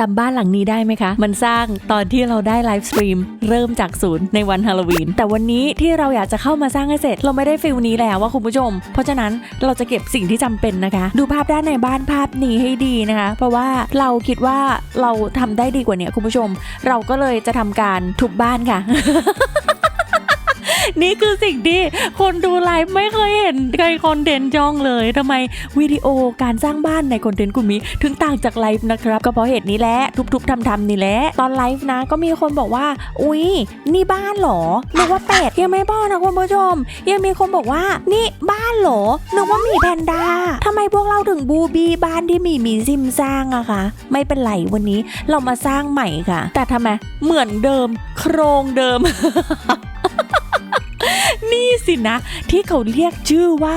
จำบ้านหลังนี้ได้ไหมคะ มันสร้างตอนที่เราได้ไลฟ์สตรีมเริ่มจากศูนย์ในวันฮาโลวีน แต่วันนี้ที่เราอยากจะเข้ามาสร้างให้เสร็จ เราไม่ได้ฟิลนี้แล้วว่าคุณผู้ชม เพราะฉะนั้นเราจะเก็บสิ่งที่จำเป็นนะคะ ดูภาพด้านในบ้านภาพนี้ให้ดีนะคะ เพราะว่าเราคิดว่าเราทำได้ดีกว่านี้คุณผู้ชม เราก็เลยจะทำการทุบบ้านค่ะ นี่คือสิ่งที่คนดูไลฟ์ไม่เคยเห็นในคอนเทนต์จ้องเลยทำไมวิดีโอการสร้างบ้านในคอนเทนต์กลุ่มนี้ถึงต่างจากไลฟ์นะครับ ก็เพราะเหตุนี้แหละทุบๆทำๆนี่แหละตอนไลฟ์นะก็มีคนบอกว่า อุ๊ยนี่บ้านเหรอนึกว่าเป็ดยังไม่พอนะคุณผู้ชม ยังมีคนบอกว่า นี่บ้านเหรอนึกว่ามีแพนด้าทำไมพวกเราถึงบูบีบ้านที่มีมีซิมสร้างอะคะไม่เป็นไรวันนี้เรามาสร้างใหม่ค่ะ แต่ทำไมเหมือนเดิม โครงเดิม นี่สินะ ที่เขาเรียกชื่อว่า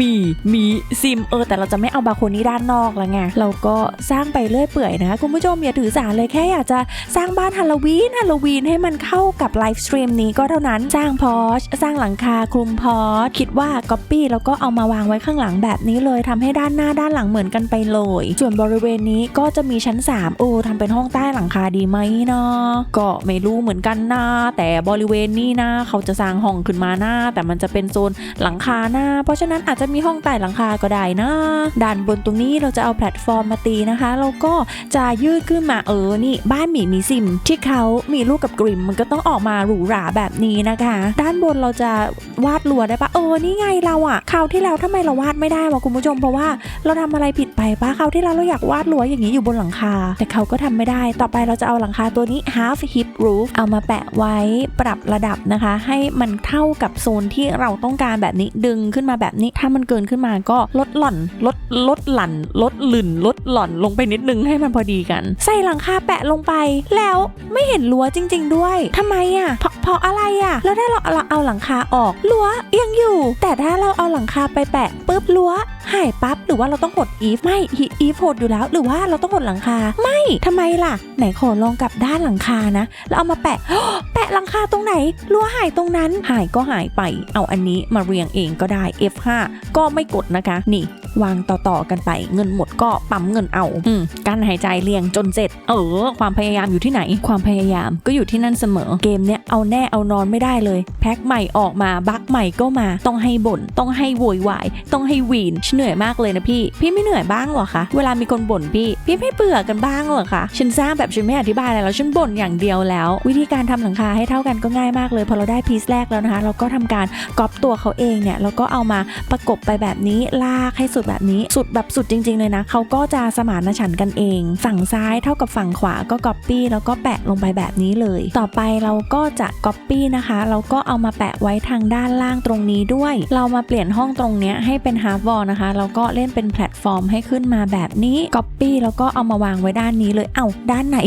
มีมีซิมเออแต่เราจะไม่เอาบาโคนี่ด้านนอกล้วไงเราก็สร้างไปเรื่อยเปื่อยนะคะคุณผู้ชมอย่าถือสาเลยแค่อยากจะสร้างบ้านฮาโลวีนฮาโลวีนให้มันเข้ากับไลฟ์สตรีมนี้ก็เท่านั้นสร้างพอชสร้างหลังคาคลุมพอชคิดว่าก๊อปปี้แล้วก็เอามาวางไว้ข้างหลังแบบนี้เลยทำให้ด้านหน้าด้านหลังเหมือนกันไปเลย ส่วนบริเวณนี้ก็จะมีชั้น 3 โอ้ทำเป็นห้องใต้หลังคาดีไหมเนาะก็ไม่รู้เหมือนกันนะแต่บริเวณนี้นะ เขาจะสร้างห้องขึ้นมาหน้า แต่มันจะเป็นโซนหลังคาหน้า เพราะฉะนั้นอาจจะมีห้องใต้หลังคาก็ได้นะด้านบนตรงนี้เราจะเอาแพลตฟอร์มมาตีนะคะแล้วก็จะยืดขึ้นมาเออนี่ บ้านหมีมีซิม ที่เขามีลูกกับกริมมันก็ต้องออกมาหรูหราแบบนี้นะคะ ด้านบนเราจะวาดลัวได้ปะเออนี่ไงเราอะคราวที่แล้วทำไมเราวาดไม่ได้วะคุณผู้ชมเพราะว่าเราทำอะไรผิดไปปะคราวที่แล้วเราอยากวาดลัวอย่างนี้อยู่บนหลังคา แต่เขาก็ทำไม่ได้ ต่อไปเราจะเอาหลังคาตัวนี้ half hip roof เอามาแปะไว้ปรับระดับนะคะ ให้มันเท่ากับโซนที่เราต้องการแบบนี้ดึงขึ้นมาแบบนี้ ถ้ามันเกินขึ้นมาก็ลดหล่อน ลดลดหลั่น ลดหลื่น ลดหล่อนลงไปนิดนึงให้มันพอดีกัน ใส่หลังคาแปะลงไป แล้วไม่เห็นรั้วจริง ๆ ด้วยทำไมอะเพราะเพราะอะไรอะแล้วถ้าเราเราเอาหลังคาออกรั้วยังอยู่ แต่ถ้าเราเอาหลังคาไปแปะปุ๊บรั้วหายปั๊บหรือว่าเราต้องกด if ไม่ if โหดอยู่แล้ว หรือว่าเราต้องกดหลังคา ไม่ทำไมล่ะ ไหนขอลองกลับด้านหลังคานะแล้วเอามาแปะแปะหลังคาตรงไหนรั้วหายตรงนั้นหายก็หายไป เอาอันนี้มาเรียงเองก็ได้ F5 ก็ไม่กดนะคะ นี่ วางต่อๆกันไป เงินหมดก็ปั๊มเงินเอาอืมการหายใจเรียงจนเสร็จ เออ ความพยายามอยู่ที่ไหน ความพยายามก็อยู่ที่นั่นเสมอ เกมเนี้ยเอาแน่เอานอนไม่ได้เลย แพ็คใหม่ออกมาบั๊กใหม่ก็มา ต้องให้บ่น ต้องให้โวยวาย ต้องให้วีนฉันเหนื่อยมากเลยนะพี่ พี่ไม่เหนื่อยบ้างเหรอคะ เวลามีคนบ่นพี่ พี่ไม่เบื่อกันบ้างเหรอคะ ฉันสร้างแบบฉันไม่อธิบายอะไรแล้ว ฉันบ่นอย่างเดียวแล้ว วิธีการทำหลังคาให้เท่ากันก็ง่ายมากเลย พอเราได้พีซแรกแล้วนะคะ เราก็ทำการก๊อปตัวเขาเองเนี่ย แล้วก็เอามาประกบไปแบบนี้ ลากให้สุดแบบนี้สุดแบบสุดจริง ๆ เลยนะเขาก็จะสมานฉันท์กันเอง ฝั่งซ้ายเท่ากับฝั่งขวาก็ก๊อปปี้แล้วก็แปะลงไปแบบนี้เลย ต่อไปเราก็จะก๊อปปี้นะคะเราก็เอามาแปะไว้ทางด้านล่างตรงนี้ด้วย เรามาเปลี่ยนห้องตรงเนี้ยให้เป็นฮาร์ w วอลนะคะแล้วก็เล่นเป็นแพลตฟอร์มให้ขึ้นมาแบบนี้ก๊อปปี้แล้วก็เอามาวางไว้ด้านนี้เลยเอ้าด้านไหน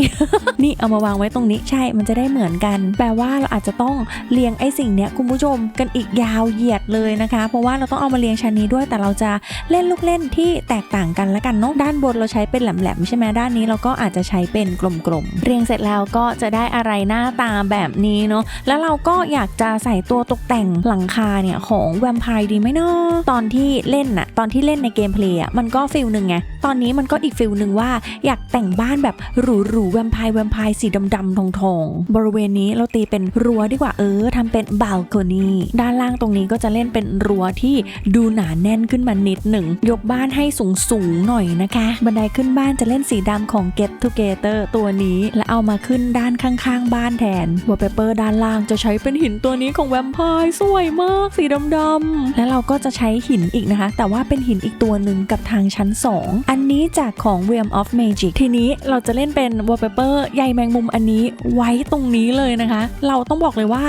นี่เอามาวางไว้ตรงนี้ใช่มันจะได้เหมือนกัน แปลว่าเราอาจจะต้องเรียงไอ้สิ่งเนี้ยคุณผู้ชมกันอีกยาวเหยียดเลยนะคะ เพราะว่าเราต้องเอามาเรียงชั้นนี้ด้วยแต่เราจะเล่นลูกเล่นที่แตกต่างกันล้วกันเนาะด้านบนเราใช้เป็นแหลมๆใช่ไหมด้านนี้เราก็อาจจะใช้เป็นกลมๆเรียงเสร็จแล้วก็จะได้อะไรหน้าตาแบบนี้เนาะแล้วเราก็อยากจะใส่ตัวตกแต่งหลังคาเนี่ยของแวมไพร์ดีไหมเนาะตอนที่เล่นน่ะตอนที่เล่นในเกมเพลย์อะมันก็ฟิลหนึ่งไงตอนนี้มันก็อีกฟิลหนึ่งว่าอยากแต่งบ้านแบบหรูๆแวมไพร์แวมไพร์สีดำๆทองๆบริเวณนี้เราตีเป็นรั้วดีกว่าเออทำเป็นบ a ลโคนีด้านล่างตรงนี้ก็จะเล่นเป็นรั้วที่ดูหนาแน่นขึ้นมานิดหนึ่งยกบ้านให้สูงสูงหน่อยนะคะ บันไดขึ้นบ้านจะเล่นสีดำของ Get Together ตัวนี้และเอามาขึ้นด้านข้างๆ บ้านแทนวอลเปเปอร์ด้านล่างจะใช้เป็นหินตัวนี้ของแวมไพร์สวยมากสีดำๆและเราก็จะใช้หินอีกนะคะ แต่ว่าเป็นหินอีกตัวหนึ่งกับทางชั้น 2 อันนี้จากของ Realm of Magic ทีนี้เราจะเล่นเป็นวอลเปเปอร์ใยแมงมุมอันนี้ไว้ตรงนี้เลยนะคะ เราต้องบอกเลยว่า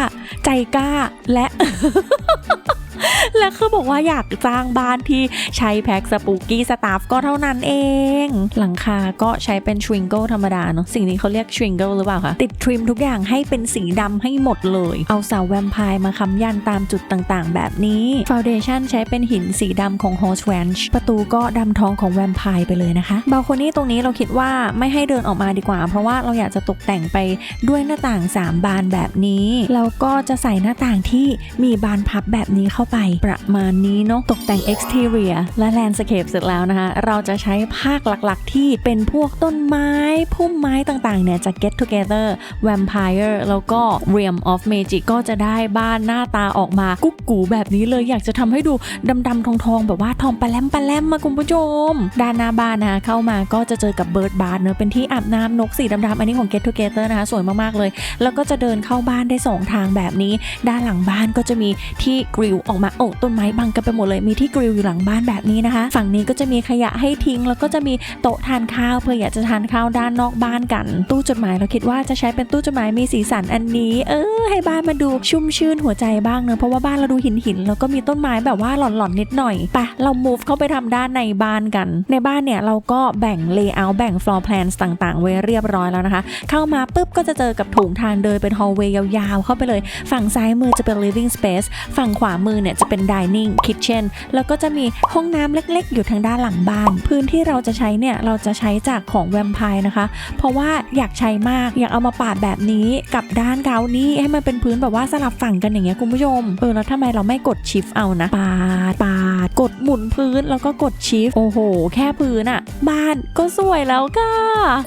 ใจกล้าและ และคือบอกว่าอยากสร้างบ้านที่ใช้แพ็กสปูกี้สตาฟก็เท่านั้นเอง หลังคาก็ใช้เป็นชวิงเกิลธรรมดาเนาะสิ่งนี้เขาเรียกชวิงเกิลหรือเปล่าคะติดทริมทุกอย่างให้เป็นสีดำให้หมดเลย เอาเสาแวมไพร์มาค้ำยันตามจุดต่างๆ แบบนี้ฟ u วเดชั่นใช้เป็นหินสีดำของ h o s e Ranch ประตูก็ดำทองของแวมไพร์ไปเลยนะคะบ a ลโคนี่ตรงนี้เราคิดว่าไม่ให้เดินออกมาดีกว่า เพราะว่าเราอยากจะตกแต่งไปด้วยหน้าต่าง 3 บานแบบนี้แล้วก็จะใส่หน้าต่างที่มีบานพับแบบนี้เข้าไปประมาณนี้เนาะตกแต่ง exterior และ landscape เสร็จแล้วนะคะ เราจะใช้ภาคหลักๆ ที่เป็นพวกต้นไม้พุ่มไม้ต่างๆ เนี่ยจะ get together vampire แล้วก็ realm of magic ก็จะได้บ้านหน้าตาออกมากุ๊กกูแบบนี้เลยอยากจะทำให้ดูดำๆทองๆ แบบว่าทองปลาแลมปลาแลมมาคุณผู้ชม ด้านหน้าบ้านนะคะเข้ามาก็จะเจอกับเบิร์ดบาร์เนอะเป็นที่อาบน้ำนกสีดำๆอันนี้ของ get together นะคะสวยมากๆเลย แล้วก็จะเดินเข้าบ้านได้สองทางแบบนี้ ด้านหลังบ้านก็จะมีที่กริลออกมาโอ้ต้นไม้บังกันไปหมดเลยมีที่กริลอยู่หลังบ้านแบบนี้นะคะ ฝั่งนี้ก็จะมีขยะให้ทิ้ง แล้วก็จะมีโต๊ะทานข้าวเพื่ออยากจะทานข้าวด้านนอกบ้านกัน ตู้จดหมายเราคิดว่าจะใช้เป็นตู้จดหมายมีสีสันอันนี้ เออ ให้บ้านมาดูชุ่มชื่นหัวใจบ้างเนอะเพราะว่าบ้านเราดูหินหินแล้วก็มีต้นไม้แบบว่าหล่อนๆนิดหน่อยไปเรา move เข้าไปทำด้านในบ้านกัน ในบ้านเนี่ยเราก็แบ่ง layout แบ่ง floor plans ต่างๆ ไว้เรียบร้อยแล้วนะคะ เข้ามาปุ๊บก็จะเจอกับถุงทางเดินเป็น hallway ยาวๆเข้าไปเลย ฝั่งซ้ายมือจะเป็น living space ฝั่งขวามือเนี่ยจะเป็น dining kitchen แล้วก็จะมีห้องน้ำเล็กๆ อยู่ทางด้านหลังบ้าน พื้นที่เราจะใช้เนี่ย เราจะใช้จากของแวมไพร์นะคะ เพราะว่าอยากใช้มากอยากเอามาปาดแบบนี้กับด้านเกานี้ให้มันเป็นพื้นแบบว่าสลับฝั่งกันอย่างเงี้ยคุณผู้ชมเออแล้วทำไมเราไม่กดชิฟเอานะปาดปาดกดหมุนพื้นแล้วก็กดชิฟโอ้โห แค่พื้นอะบ้านก็สวยแล้วค่ะ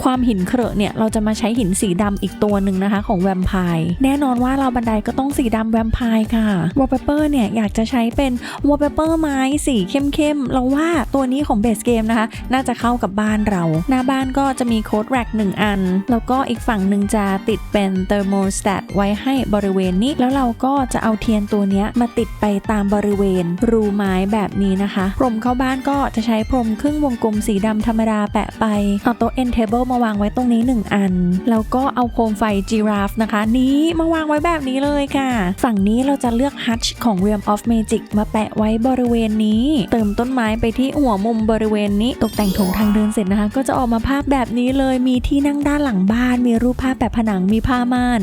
ความหินเครอะเนี่ยเราจะมาใช้หินสีดำอีกตัวหนึ่งนะคะ ของแวมไพร์แน่นอนว่าเราบันไดก็ต้องสีดำแวมไพร์ค่ะวอลเปเปอร์เนี่ยอยากจะใช้เป็นวอลเปเปอร์ไม้สีเข้มๆเราว่าตัวนี้ของเบสเกมนะคะ น่าจะเข้ากับบ้านเรา หน้าบ้านก็จะมีโค้ดแร็กหนึ่งอัน แล้วก็อีกฝั่งหนึ่งจะติดเป็นเทอร์โมสแตทไว้ให้บริเวณนี้ แล้วเราก็จะเอาเทียนตัวนี้มาติดไปตามบริเวณ รูไม้แบบนี้นะคะพรมเข้าบ้านก็จะใช้พรมครึ่งวงกลมสีดำธรรมดาแปะไป เอาโต๊ะ end table มาวางไว้ตรงนี้ 1 อัน แล้วก็เอาโคมไฟ giraffe นะคะ นี้มาวางไว้แบบนี้เลยค่ะ ฝั่งนี้เราจะเลือก hutch ของ realm of magic มาแปะไว้บริเวณนี้ เติมต้นไม้ไปที่หัวมุมบริเวณนี้ ตกแต่งโถงทางเดินเสร็จนะคะ ก็จะออกมาภาพแบบนี้เลยมีที่นั่งด้านหลังบ้าน มีรูปภาพแบบผนังมีผ้าม่าน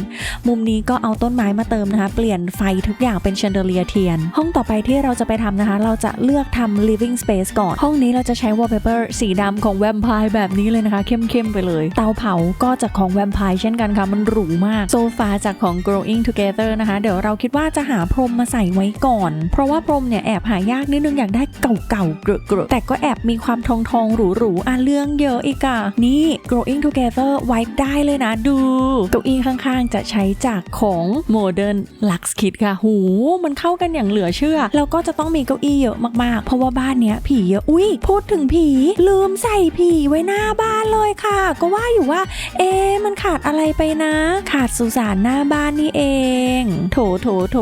มุมนี้ก็เอาต้นไม้มาเติมนะคะ เปลี่ยนไฟทุกอย่างเป็นแชนเดเลียเทียน ห้องต่อไปที่เราจะไปทำนะคะ เราจะเลือกทำ living space ก่อน ห้องนี้เราจะใช้ wallpaper สีดำของแวมไพร์แบบนี้เลยนะคะเข้มๆไปเลย เตาเผาก็จากของแวมไพร์เช่นกันค่ะมันหรูมากโซฟาจากของ growing together นะคะ เดี๋ยวเราคิดว่าจะหาพรมมาใส่ไว้ก่อนเพราะว่าพรมเนี่ยแอบหายากนิดนึงอยากได้เก่าๆเกลอะๆแต่ก็แอบมีความทองทองๆหรูๆอะเรื่องเยอะอีกอะนี่ growing together ไว้ได้เลยนะดูเก้าอี้ข้างๆ จะใช้จากของ modern lux kit ค่ะหู มันเข้ากันอย่างเหลือเชื่อ แล้วก็จะต้องมีเก้าอี้เยอะมากๆ เพราะว่าบ้านเนี้ยผีเยอะอุ้ยพูดถึงผีลืมใส่ผีไว้หน้าบ้านเลยค่ะ ก็ว่าอยู่ว่า เอ๊มันขาดอะไรไปนะ ขาดสุสานหน้าบ้านนี่เอง โถโถโถ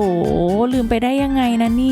ลืมไปได้ยังไงนะเนี่ย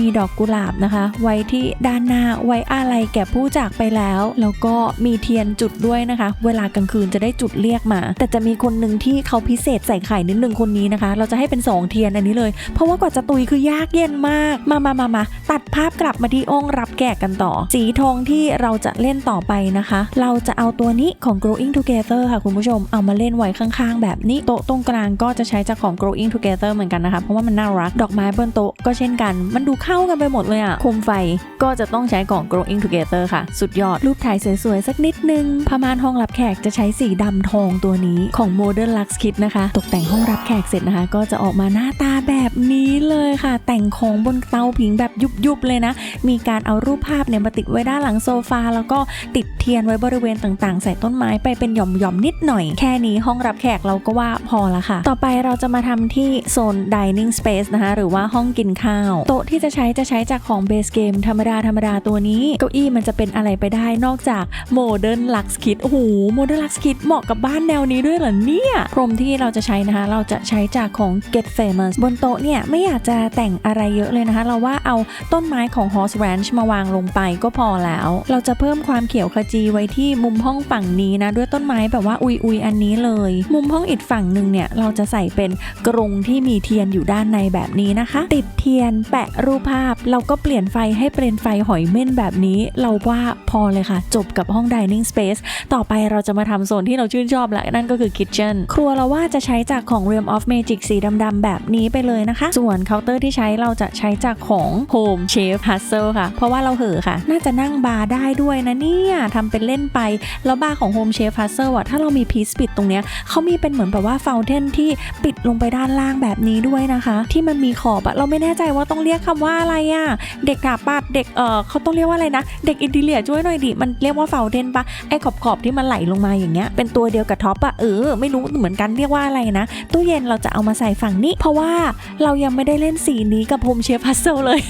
มีดอกกุหลาบนะคะ ไว้ที่ด้านหน้าไว้อะไรแก่ผู้จากไปแล้ว แล้วก็มีเทียนจุดด้วยนะคะ เวลากลางคืนจะได้จุดเรียกมา แต่จะมีคนหนึ่งที่เขาพิเศษใส่ไข่นิดนึงคนนี้นะคะ เราจะให้เป็น 2 เทียนอันนี้เลย เพราะว่ากว่าจะตุยคือยากเย็นมาก มามามามาตัดภาพกลับมาที่องค์รับแขกกันต่อ สีทองที่เราจะเล่นต่อไปนะคะ เราจะเอาตัวนี้ของ growing together ค่ะคุณผู้ชม เอามาเล่นไว้ข้างๆ แบบนี้โต๊ะตรงกลางก็จะใช้จากของ growing together เหมือนกันนะคะ เพราะว่ามันน่ารัก ดอกไม้บนโต๊ะก็เช่นกันมันดูเข้ากันไปหมดเลยอะโคมไฟก็จะต้องใช้ของ growing together ค่ะ สุดยอด รูปถ่ายสวยๆ สักนิดนึงผ้าม่านห้องรับแขกจะใช้สีดำทองตัวนี้ของ modern lux kit นะคะ ตกแต่งห้องรับแขกเสร็จนะคะ ก็จะออกมาหน้าตาแบบนี้เลยค่ะ แต่งของบนเตาผิงแบบยุบๆเลยนะ มีการเอารูปภาพเนี่ยมาติดไว้ด้านหลังโซฟาแล้วก็ติดเทียนไว้บริเวณต่างๆ ใส่ต้นไม้ไปเป็นหย่อมๆนิดหน่อย แค่นี้ห้องรับแขกเราก็ว่าพอละค่ะ ต่อไปเราจะมาทำที่โซน dining space นะคะ หรือว่าห้องกินข้าวโต๊ะที่จะใช้จะใช้จากของ base game ธรรมดาธรรมดาตัวนี้ เก้าอี้มันจะเป็นอะไรไปได้นอกจาก modern lux kit โอ้โห modern lux kit เหมาะกับบ้านแนวนี้ด้วยเหรอเนี่ยพรมที่เราจะใช้นะคะ เราจะใช้จากของ get famous บนโต๊ะเนี่ยไม่อยากจะแต่งอะไรเยอะเลยนะคะ เราว่าเอาต้นไม้ของ horse ranch มาวางลงไปก็พอแล้ว เราจะเพิ่มความเขียวขจีไว้ที่มุมห้องฝั่งนี้นะ ด้วยต้นไม้แบบว่าอุยอุยอันนี้เลย มุมห้องอีกฝั่งหนึ่งเนี่ยเราจะใส่เป็นกรงที่มีเทียนอยู่ด้านในแบบนี้นะคะ ติดเทียนแปะรูปภาพ เราก็เปลี่ยนไฟให้เป็นไฟหอยเม่นแบบนี้ เราว่าพอเลยค่ะ จบกับห้อง dining space ต่อไปเราจะมาทำโซนที่เราชื่นชอบและนั่นก็คือ kitchen ครัวเราว่าจะใช้จากของ Realm of Magic สีดำๆแบบนี้ไปเลยนะคะ ส่วนเคาน์เตอร์ที่ใช้เราจะใช้จากของ Home Chef Hustle ค่ะ เพราะว่าเราเห่อค่ะ น่าจะนั่งบาร์ได้ด้วยนะเนี่ยทำเป็นเล่นไป แล้วบาร์ของ Home Chef Hustle อะถ้าเรามีพีซปิดตรงเนี้ยเขามีเป็นเหมือนแบบว่าฟลเทนที่ปิดลงไปด้านล่างแบบนี้ด้วยนะคะ ที่มันมีขอบอะเราไม่แน่ใจว่าต้องเรียกคำว่าอะไรอะเด็กถาปัดเด็กเออเขาต้องเรียกว่าอะไรนะ เด็กอินทีเลียช่วยหน่อยดิ มันเรียกว่าเฟลเทนปะไอ้ขอบขอบที่มันไหลลงมาอย่างเงี้ย เป็นตัวเดียวกับท็อปอะเออ ไม่รู้เหมือนกันเรียกว่าอะไรนะ ตู้เย็นเราจะเอามาใส่ฝั่งนี้ เพราะว่าเรายังไม่ได้เล่นสีนี้กับโฮมเชฟพัซเซลเลย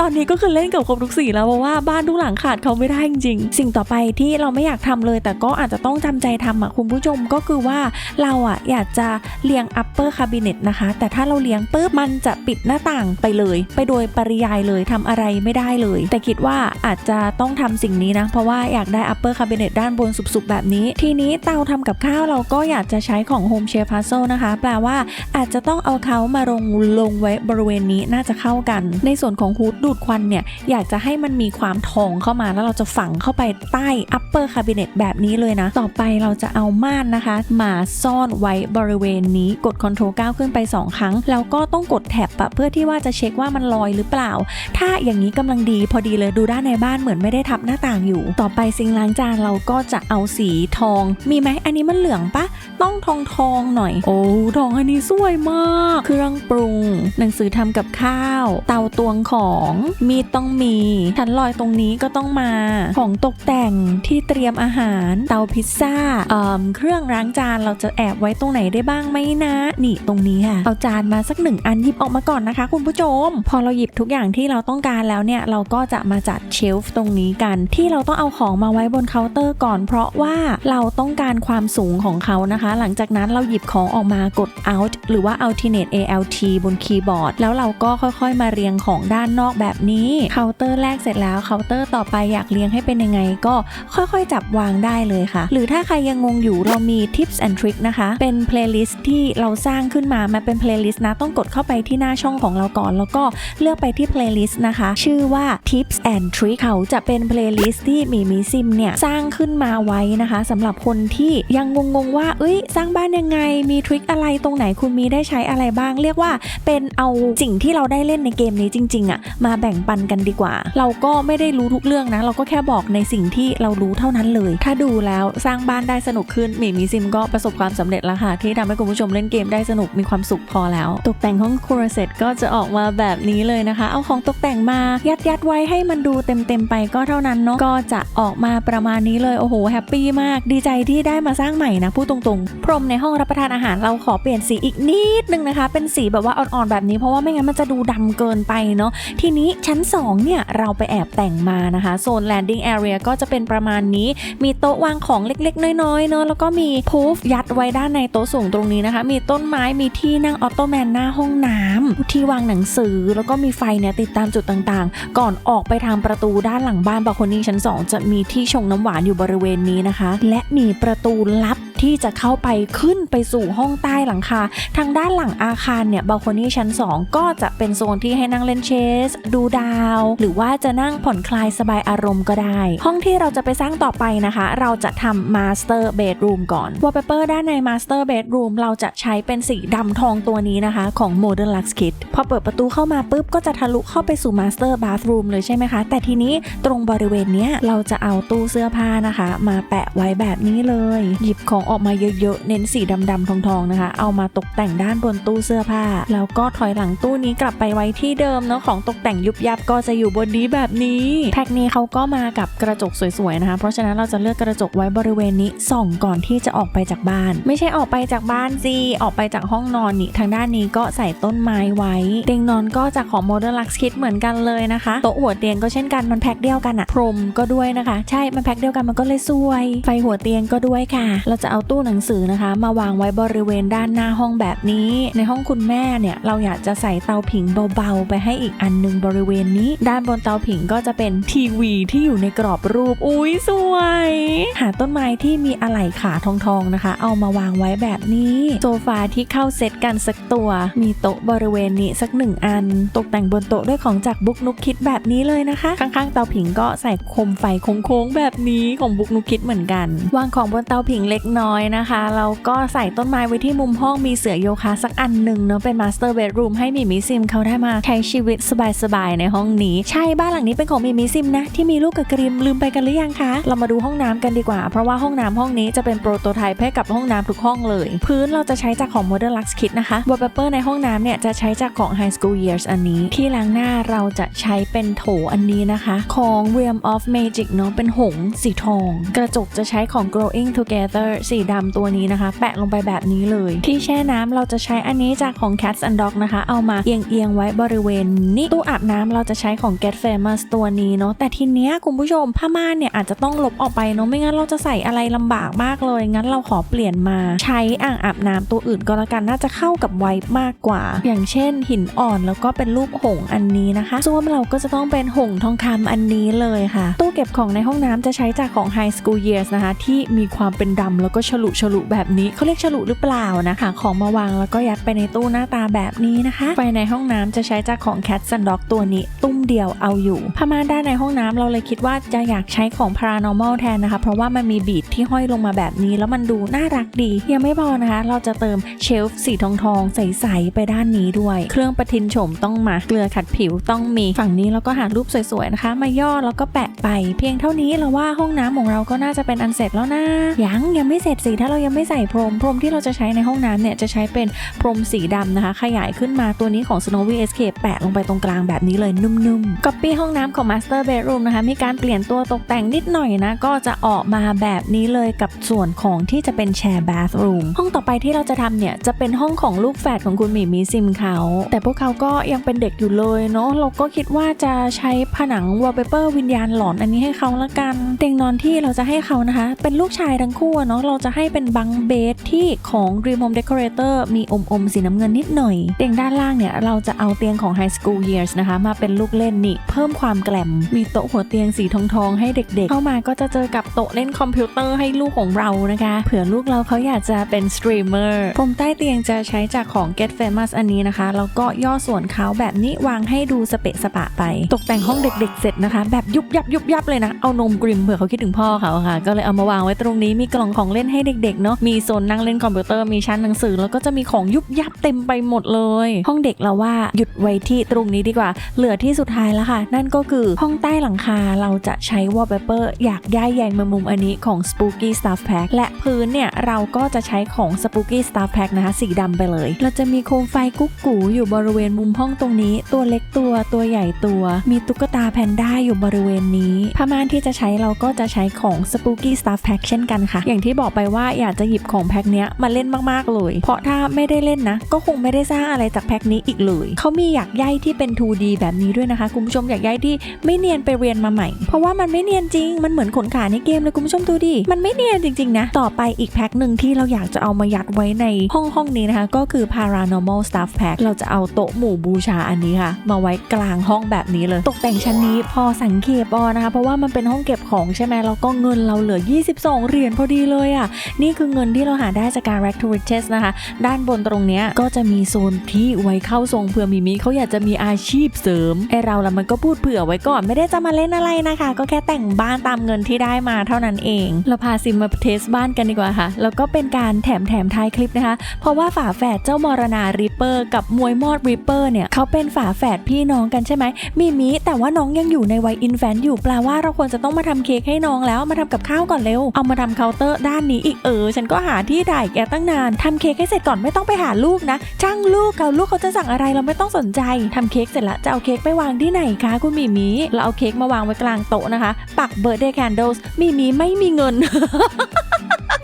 ตอนนี้ก็คือเล่นกับครบทุกสีแล้วเพราะว่าบ้านทุกหลังขาดเขาไม่ได้จริงๆสิ่งต่อไปที่เราไม่อยากทำเลย แต่ก็อาจจะต้องจำใจทำอะคุณผู้ชมก็คือว่าเราอะอยากจะเรียง upper cabinet นะคะ แต่ถ้าเราเรียงปุ๊บมันจะปิดหน้าต่างไปเลย ไปโดยปริยายเลยทำอะไรไม่ได้เลย แต่คิดว่าอาจจะต้องทำสิ่งนี้นะ เพราะว่าอยากได้ upper cabinet ด้านบนสุบๆ แบบนี้ ทีนี้เตาทำกับข้าวเราก็อยากจะใช้ของ home chef puzzle นะคะ แปลว่าอาจจะต้องเอาเขามาลงลงไว้บริเวณนี้น่าจะเข้ากัน ในส่วนของฮูดดูดควันเนี่ย อยากจะให้มันมีความทองเข้ามาแล้วเราจะฝังเข้าไปใต้ upper cabinet แบบนี้เลยนะ ต่อไปเราจะเอาม่านนะคะ มาซ่อนไว้บริเวณนี้กด Ctrl 9 ขึ้นไป 2 ครั้ง แล้วก็ต้องกดแท็บอะเพื่อที่ว่าจะเช็คว่ามันลอยหรือเปล่า ถ้าอย่างนี้กำลังดีพอดีเลยดูด้านในบ้านเหมือนไม่ได้ทับหน้าต่างอยู่ ต่อไปซิงล้างจานเราก็จะเอาสีทอง มีไหมอันนี้มันเหลืองปะต้องทองทองหน่อย โอ้ทองอันนี้สวยมาก เครื่องปรุง หนังสือทำกับข้าว เตาตวงของมีต้องมีชั้นลอยตรงนี้ก็ต้องมา ของตกแต่งที่เตรียมอาหาร เตาพิซซ่าเอ่อเครื่องล้างจานเราจะแอบไว้ตรงไหนได้บ้างไหมนะ นี่ตรงนี้ค่ะ เอาจานมาสักหนึ่งอันหยิบออกมาก่อนนะคะ คุณผู้ชม พอเราหยิบทุกอย่างที่เราต้องการแล้วเนี่ยเราก็จะมาจัดเชลฟ์ตรงนี้กัน ที่เราต้องเอาของมาไว้บนเคาน์เตอร์ก่อน เพราะว่าเราต้องการความสูงของเขานะคะ หลังจากนั้นเราหยิบของออกมากด Alt หรือว่า Alternate ALT บนคีย์บอร์ด แล้วเราก็ค่อยๆ มาเรียงของด้านนอกแบบนี้เคาน์เตอร์แรกเสร็จแล้วเคาน์เตอร์ต่อไปอยากเรียงให้เป็นยังไงก็ค่อยๆ จับวางได้เลยค่ะ หรือถ้าใครยังงงอยู่เรามี Tips and Trick นะคะ เป็นเพลย์ลิสที่เราสร้างขึ้นมามันเป็นเพลย์ลิส์นะต้องกดเข้าไปที่หน้าช่องของเราก่อนแล้วก็เลือกไปที่เพลย์ลิสต์นะคะ ชื่อว่า Tips and Trick เขาจะเป็นเพลย์ลิสต์ที่มีมีซิมเนี่ยสร้างขึ้นมาไว้นะคะสำหรับคนที่ยังงงๆว่าเอ้ย สร้างบ้านยังไงมีทริคอะไรตรงไหนคุณมีได้ใช้อะไรบ้าง เรียกว่าเป็นเอาสิ่งที่เราได้เล่นในเกมนี้จริงๆอะมาแบ่งปันกันดีกว่า เราก็ไม่ได้รู้ทุกเรื่องนะ เราก็แค่บอกในสิ่งที่เรารู้เท่านั้นเลย ถ้าดูแล้วสร้างบ้านได้สนุกขึ้นมีมีซิมก็ประสบความสำเร็จแล้วค่ะที่ทำให้คุณผู้ชมเล่นเกมได้สนุกมีความสุขพอแล้ว ตกแต่งห้องครัวเสร็จก็จะออกมาแบบนี้เลยนะคะ เอาของตกแต่งมายัดยัดไว้ให้มันดูเต็มๆไปก็เท่านั้นเนาะก็จะออกมาประมาณนี้เลยโอ้โหแฮปปี้มาก ดีใจที่ได้มาสร้างใหม่นะพูดตรงๆ พรมในห้องรับประทานอาหารเราขอเปลี่ยนสีอีกนิดนึงนะคะ เป็นสีแบบว่าอ่อนๆแบบนี้เพราะว่าไม่งั้นมันจะดูดำเกินไปเนาะทีนี้ชั้น 2 เนี่ย เราไปแอบแต่งมานะคะโซน landing area ก็จะเป็นประมาณนี้ มีโต๊ะวางของเล็กๆ น้อยๆเนาะแล้วก็มีพูฟยัดไว้ด้านในโต๊ะสูงตรงนี้นะคะ มีต้นไม้มีที่นั่งออโตแมนหน้าห้องน้ำที่วางหนังสือ แล้วก็มีไฟเนี่ยติดตามจุดต่างๆ ก่อนออกไปทางประตูด้านหลังบ้านบาโคนี่ชั้น 2 จะมีที่ชงน้ำหวานอยู่บริเวณนี้นะคะ และมีประตูลับ ที่จะเข้าไปขึ้นไปสู่ห้องใต้หลังคา ทางด้านหลังอาคารเนี่ยบาโคอนี่ชั้น 2 ก็จะเป็นโซนที่ให้นั่งเล่นเชส ดูดาว หรือว่าจะนั่งผ่อนคลายสบายอารมณ์ก็ได้ ห้องที่เราจะไปสร้างต่อไปนะคะ เราจะทำมาสเตอร์เบดรูมก่อนวอลเปเปอร์ด้านในมาสเตอร์เบดรูมเราจะใช้เป็นสีดำทองตัวนี้นะคะ ของ Modern Lux Kit พอเปิดประตูเข้ามาปุ๊บก็จะทะลุเข้าไปสู่มาสเตอร์บา t รูมเลยใช่ไหมคะ แต่ทีนี้ตรงบริเวณเนี้ยเราจะเอาตู้เสื้อผ้านะคะ มาแปะไว้แบบนี้เลย หยิบของออกมาเยอะๆ เน้นสีดำๆทองๆนะคะ เอามาตกแต่งด้านบนตู้เสื้อผ้า แล้วก็ถอยหลังตู้นี้กลับไปไว้ที่เดิมเนาะของตกแต่งยุบยับก็จะอยู่บนนี้แบบนี้แพ็คนี้เขาก็มากับกระจกสวยๆนะคะ เพราะฉะนั้นเราจะเลือกกระจกไว้บริเวณนี้ส่องก่อนที่จะออกไปจากบ้าน ไม่ใช่ออกไปจากบ้านสิออกไปจากห้องนอนนี่ทางด้านนี้ก็ใส่ต้นไม้ไว้ เตียงนอนก็จากของ Modern Lux Kit เหมือนกันเลยนะคะโต๊ะหัวเตียงก็เช่นกันมันแพ็คเดียวกันอะพรมก็ด้วยนะคะ ใช่มันแพ็คเดียวกันมันก็เลยสวย ไฟหัวเตียงก็ด้วยค่ะ เราจะเอาตู้หนังสือนะคะ มาวางไว้บริเวณด้านหน้าห้องแบบนี้ ในห้องคุณแม่เนี่ยเราอยากจะใส่เตาผิงเบาๆ ไปให้อีกอันหนึงบริเวณนี้ ด้านบนเตาผิงก็จะเป็นทีวีที่อยู่ในกรอบรูปอุ้ยสวย หาต้นไม้ที่มีอะไหล่ขาทองๆนะคะ เอามาวางไว้แบบนี้โซฟาที่เข้าเซตกันสักตัว มีโต๊ะบริเวณนี้สักหนึ่งอัน ตกแต่งบนโต๊ะด้วยของจากบุ๊กนุกคิดแบบนี้เลยนะคะ ข้างๆเตาผิงก็ใส่โคมไฟโค้งๆแบบนี้ของบุ๊กนุกคิดเหมือนกัน วางของบนเตาผิงเล็กน้อยร้อยนะคะเราก็ใส่ต้นไม้ไว้ที่มุมห้องมีเสือโยคะสักอันหนึ่งเนาะเป็นมาสเตอร์เบดรูมให้มิมิซิมเขาได้มาใช้ชีวิตสบายๆในห้องนี้ ใช่บ้านหลังนี้เป็นของมิมิซิมนะที่มีลูกกับกริมลืมไปกันหรือยังคะ เรามาดูห้องน้ำกันดีกว่า เพราะว่าห้องน้ำห้องนี้จะเป็นโปรโตไทป์ให้กับห้องน้ำทุกห้องเลย พื้นเราจะใช้จากของ Modern Lux Kit นะคะ wallpaper ในห้องน้ำเนี่ยจะใช้จากของ High School Years อันนี้ ที่ล้างหน้าเราจะใช้เป็นโถอันนี้นะคะ ของ Realm of Magic เนาะเป็นหงส์สีทอง กระจกจะใช้ของ Growing Together สีดำตัวนี้นะคะ แปะลงไปแบบนี้เลย ที่แช่น้ำเราจะใช้อันนี้จากของ Cats and Dog นะคะ เอามาเอียงเอียงๆไว้บริเวณนี้ตู้อาบน้ำเราจะใช้ของ Get Famous ตัวนี้เนาะแต่ทีเนี้ยคุณผู้ชมผ้าม่านเนี่ยอาจจะต้องลบออกไปเนาะไม่งั้นเราจะใส่อะไรลำบากมากเลย งั้นเราขอเปลี่ยนมา ใช้อ่างอาบน้ำตัวอื่นก็แล้วกันน่าจะเข้ากับไวท์มากกว่า อย่างเช่น หินอ่อนแล้วก็เป็นรูปหงส์อันนี้นะคะส่วนเราก็จะต้องเป็นหงส์ทองคำอันนี้เลยค่ะ ตู้เก็บของในห้องน้ำจะใช้จากของ High School Years นะคะ ที่มีความเป็นดำแล้วก็ฉลุฉลุแบบนี้เขาเรียกฉลุหรือเปล่านะคะของมาวางแล้วก็ยัดไปในตู้หน้าตาแบบนี้นะคะไฟในห้องน้ำจะใช้จากของ Cat and Dog ตัวนี้ ตุ้มเดียวเอาอยู่ผ้าม่านด้านในห้องน้ำเราเลยคิดว่าจะอยากใช้ของ Paranormal แทนนะคะ เพราะว่ามันมีบีดที่ห้อยลงมาแบบนี้ แล้วมันดูน่ารักดียังไม่พอนะคะ เราจะเติมเชลฟ์สีทองทองใสๆไปด้านนี้ด้วย เครื่องประทินโฉมต้องมาเกลือขัดผิวต้องมีฝั่งนี้แล้วก็หารูปสวยๆนะคะ มาย่อแล้วก็แปะไป เพียงเท่านี้เราว่าห้องน้ำของเราก็น่าจะเป็นอันเสร็จแล้วนะยังยังไม่เสร็จสิถ้าเรายังไม่ใส่พรม พรมที่เราจะใช้ในห้องน้ำเนี่ยจะใช้เป็นพรมสีดำนะคะ ขยายขึ้นมาตัวนี้ของ Snowy Escape แปะลงไปตรงกลางแบบนี้เลยนุ่มๆ Copy ห้องน้ำของ Master Bedroom นะคะ มีการเปลี่ยนตัวตกแต่งนิดหน่อยนะ ก็จะออกมาแบบนี้เลยกับส่วนของที่จะเป็น Share Bathroom ห้องต่อไปที่เราจะทำเนี่ยจะเป็นห้องของลูกแฝดของคุณหมีมีซิมเขาแต่พวกเขาก็ยังเป็นเด็กอยู่เลยเนาะเราก็คิดว่าจะใช้ผนัง wallpaper วิญญาณหลอนอันนี้ให้เขาละกัน เตียงนอนที่เราจะให้เขานะคะ เป็นลูกชายทั้งคู่เนาะเราจะให้เป็นบังเบดที่ของ Dream Home Decorator มีอมอมๆสีน้ำเงินนิดหน่อย เตียงด้านล่างเนี่ยเราจะเอาเตียงของ High School Years นะคะ มาเป็นลูกเล่นนี่ เพิ่มความแกล่มมีโต๊ะหัวเตียงสีทองทองให้เด็กๆ เข้ามาก็จะเจอกับโต๊ะเล่นคอมพิวเตอร์ให้ลูกของเรานะคะ เผื่อลูกเราเขาอยากจะเป็นสตรีมเมอร์พรมใต้เตียงจะใช้จากของ Get Famous อันนี้นะคะแล้วก็ย่อส่วนเขาแบบนี้วางให้ดูสเปะสปะไป ตกแต่งห้องเด็กๆ เสร็จนะคะ แบบยุบยับยุบยับเลยนะเอานมกริมเผื่อเขาคิดถึงพ่อเขาค่ะ ก็เลยเอามาวางไว้ตรงนี้มีกล่องของเล่นให้เด็กๆเนาะมีโซนนั่งเล่นคอมพิวเตอร์มีชั้นหนังสือ แล้วก็จะมีของยุบยับเต็มไปหมดเลย ห้องเด็กเราว่าหยุดไว้ที่ตรงนี้ดีกว่า เหลือที่สุดท้ายแล้วค่ะ นั่นก็คือห้องใต้หลังคาเราจะใช้ wallpaper อยากย้ายแยงมามุมอันนี้ของ Spooky Stuff Pack และพื้นเนี่ยเราก็จะใช้ของ Spooky Stuff Pack นะคะสีดำไปเลย เราจะมีโคมไฟกุ๊กกูอยู่บริเวณมุมห้องตรงนี้ ตัวเล็กตัวตัวใหญ่ตัว มีตุ๊กตาแพนด้าอยู่บริเวณนี้ผ้าม่านที่จะใช้เราก็จะใช้ของ Spooky Stuff Pack เช่นกันค่ะ อย่างที่บอกไปว่าอยากจะหยิบของแพ็คเนี้ยมาเล่นมากๆเลย เพราะถ้าไม่ได้เล่นนะ ก็คงไม่ได้สร้างอะไรจากแพ็คนี้อีกเลย เขามีอยากใยที่เป็น 2D แบบนี้ด้วยนะคะ คุณผู้ชมอยากใยที่ไม่เนียนไปเรียนมาใหม่ เพราะว่ามันไม่เนียนจริง มันเหมือนขนขาในเกมเลยคุณผู้ชมดูดิ มันไม่เนียนจริงๆนะ ต่อไปอีกแพ็คหนึ่งที่เราอยากจะเอามายัดไว้ในห้องห้องนี้นะคะ ก็คือ paranormal stuff pack เราจะเอาโต๊ะหมู่บูชาอันนี้ค่ะ มาไว้กลางห้องแบบนี้เลย ตกแต่งชั้นนี้พอสังเกตบอนะคะ เพราะว่ามันเป็นห้องเก็บของใช่ไหมแล้วก็เงินเราเหลือ 22 เหรียญพอดีเลยอะนี่คือเงินที่เราหาได้จากการ rack to riches นะคะ ด้านบนตรงเนี้ยก็จะมีโซนที่ไว้เข้าทรงเผื่อมิมิเขาอยากจะมีอาชีพเสริมไอเราละมันก็พูดเผื่อไว้ก่อนไม่ได้จะมาเล่นอะไรนะคะ ก็แค่แต่งบ้านตามเงินที่ได้มาเท่านั้นเอง เราพาซิมมาเทสบ้านกันดีกว่าค่ะ แล้วก็เป็นการแถมแถมท้ายคลิปนะคะ เพราะว่าฝาแฝดเจ้ามรณาริปเปอร์กับมวยมอดริปเปอร์เนี่ยเขาเป็นฝาแฝดพี่น้องกันใช่ไหมมีมิแต่ว่าน้องยังอยู่ในวัยอินแฟนอยู่แปลว่าเราควรจะต้องมาทำเค้กให้น้องแล้วมาทำกับข้าวก่อนเร็ว เอามาทำเคาน์เตอร์ด้านนี้อีกเออ ฉันก็หาที่ได้แกตั้งนานทำเค้กให้เสร็จก่อนไม่ต้องไปหาลูกนะช่างลูกเกาลูกเขาจะสั่งอะไรเราไม่ต้องสนใจทำเค้กเสร็จละจะเอาเค้กไปวางที่ไหนคะคุณมีมีเราเอาเค้กมาวางไว้กลางโต๊ะนะคะ ปักเบอร์เดย์แคนเดลส์มีมีไม่มีเงิน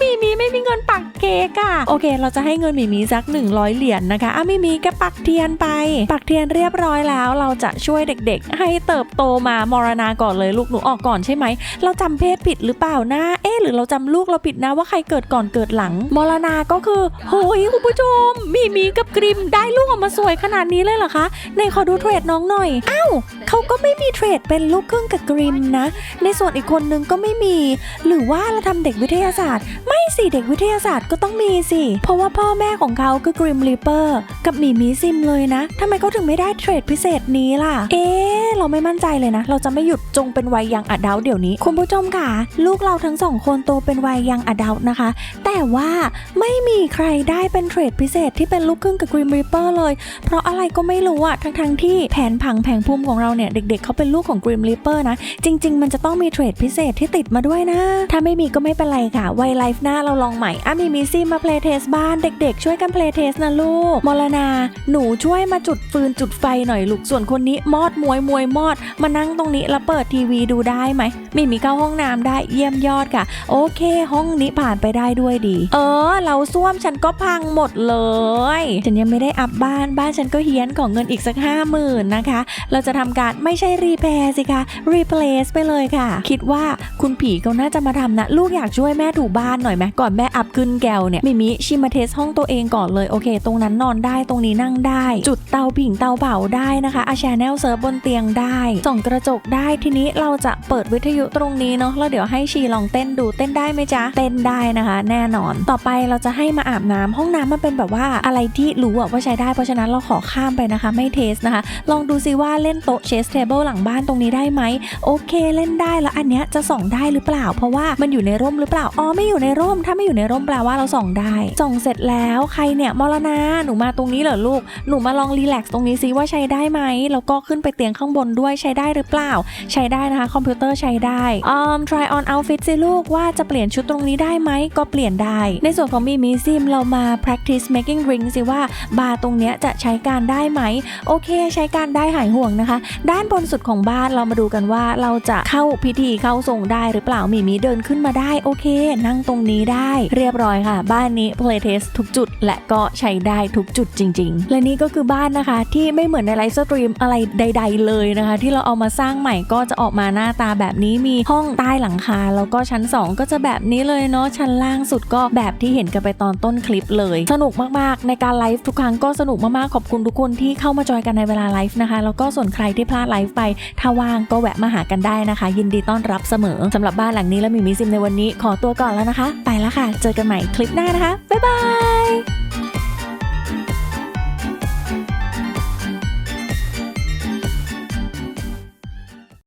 มีมีไม่มีเงินปักเค้กอะโอเค เราจะให้เงินมีมีสัก 100 เหรียญนะคะอะมีมีก็ปักเทียนไป ปักเทียนเรียบร้อยแล้ว เราจะช่วยเด็กๆ ให้เติบโตมามรณาก่อนเลยลูกหนูออกก่อนใช่ไหม เราจำเพศผิดหรือเปล่านะ เอ๊ะหรือเราจำลูกเราผิดนะว่าใครเกิดก่อนเกิดหลัง มรณาก็คือโหยคุณผู้ชม มีมีกับกริมได้ลูกออกมาสวยขนาดนี้เลยเหรอคะในขอดูเทรดน้องหน่อย อ้าวเขาก็ไม่มีเทรดเป็นลูกครึ่งกับกริมนะ ในส่วนอีกคนนึงก็ไม่มี หรือว่าเราทำเด็กวิทยาศาสตร์ไม่สิเด็กวิทยาศาสตร์ก็ต้องมีสิ เพราะว่าพ่อแม่ของเขาคือกริมลีเปอร์กับหมีมีซิมเลยนะทำไมเขาถึงไม่ได้เทรดพิเศษนี้ล่ะ เอ๊ะเราไม่มั่นใจเลยนะ เราจะไม่หยุดจงเป็นวัยยังอดัลเดี๋ยวนี้ คุณผู้ชมค่ะ ลูกเราทั้งสองคนโตเป็นวัยยังอดัลนะคะ แต่ว่าไม่มีใครได้เป็นเทรดพิเศษที่เป็นลูกครึ่งกับ Grim Reaper เลย เพราะอะไรก็ไม่รู้อะทั้งทั้งๆที่แผนผังแผงภูมิของเราเนี่ย เด็กๆเขาเป็นลูกของ Grim Reaper นะ จริง ๆ มันจะต้องมีเทรดพิเศษที่ติดมาด้วยนะ ถ้าไม่มีก็ไม่เป็นไรค่ะวัยไลฟ์หน้าเราลองใหม่อะมีมิซี่มาเพลย์เทสบ้านเด็กๆ ช่วยกันเพลย์เทสนะลูกมรณาหนูช่วยมาจุดฟืนจุดไฟหน่อยลูกส่วนคนนี้มอดมวยมวยมอด มานั่งตรงนี้แล้วเปิดทีวีดูได้ไหมมีมีเข้าห้องน้ำได้เยี่ยมยอดค่ะ โอเค ห้องนี้ผ่านไปได้ด้วยดี เออ เราส้วมฉันก็พังหมดเลย ฉันยังไม่ได้อัพบ้านบ้านฉันก็เฮี้ยนของเงินอีกสักห้าหมื่นนะคะ เราจะทำการไม่ใช่รีแพร์สิคะ replace ไปเลยค่ะ คิดว่าคุณผีเขาน่าจะมาทำนะ ลูกอยากช่วยแม่ถูบ้านหน่อยไหมก่อนแม่อัพขึ้นแกวเนี่ยมิมิชิมาเทสห้องตัวเองก่อนเลยโอเค ตรงนั้นนอนได้ตรงนี้นั่งได้ จุดเตาผิงเตาเผาได้นะคะอาชาแนลเซิร์ฟบนเตียงได้ ส่องกระจกได้ทีนี้เราจะเปิดวิทยุตรงนี้เนาะแล้วเดี๋ยวให้ชีลองเต้นดูเต้นได้ไหมจ๊ะเต้นได้นะคะ แน่นอน ต่อไปเราจะให้มาอาบน้ำห้องน้ำมันเป็นแบบว่าอะไรที่รู้อะว่าใช้ได้เพราะฉะนั้นเราขอข้ามไปนะคะ ไม่เทสนะคะ ลองดูซิว่าเล่นโต๊ะเชสเทเบิลหลังบ้านตรงนี้ได้ไหมโอเคเล่นได้แล้วอันเนี้ยจะส่องได้หรือเปล่า เพราะว่ามันอยู่ในร่มหรือเปล่าอ๋อไม่อยู่ในร่ม ถ้าไม่อยู่ในร่มแปลว่าเราส่องได้ส่องเสร็จแล้วใครเนี่ยมรณาหนูมาตรงนี้เหรอลูกหนูมาลองรีแลกซ์ตรงนี้ซิว่าใช้ได้ไหมแล้วก็ขึ้นไปเตียงข้างบนด้วยใช้ได้หรือเปล่า ใช้ได้นะคะ คอมพิวเตอร์ใช้ได้อืม try on outfit สิลูกว่าจะเปลี่ยนชุดตรงนี้ได้ไหมก็เปลี่ยนได้ ในส่วนของมีมิซิมเรามา practice making ring สิว่าบาร์ตรงเนี้ยจะใช้การได้ไหม โอเค ใช้การได้หายห่วงนะคะ ด้านบนสุดของบ้านเรามาดูกันว่าเราจะเข้าพิธีเข้าทรงได้หรือเปล่ามีมีเดินขึ้นมาได้โอเค นั่งตรงนี้ได้ เรียบร้อยค่ะ บ้านนี้ play test ทุกจุด และก็ใช้ได้ทุกจุดจริง ๆ และนี่ก็คือบ้านนะคะที่ไม่เหมือนในไลฟ์สตรีมอะไรใด ๆ เลยนะคะ ที่เราเอามาสร้างใหม่ก็จะออกมาหน้าตาแบบนี้มีห้องใต้หลังคา แล้วก็ชั้น 2 ก็จะแบบนี้เลยเนาะชั้นล่างสุดก็แบบที่เห็นกันไปตอนต้นคลิปเลย สนุกมากๆ ในการไลฟ์ทุกครั้งก็สนุกมากๆขอบคุณทุกคนที่เข้ามาจอยกันในเวลาไลฟ์นะคะแล้วก็ส่วนใครที่พลาดไลฟ์ไปถ้าว่างก็แวะมาหากันได้นะคะ ยินดีต้อนรับเสมอสำหรับบ้านหลังนี้และมีมิซิมในวันนี้ขอตัวก่อนแล้วนะคะ ไปแล้วค่ะ เจอกันใหม่คลิปหน้านะคะบ๊ายบาย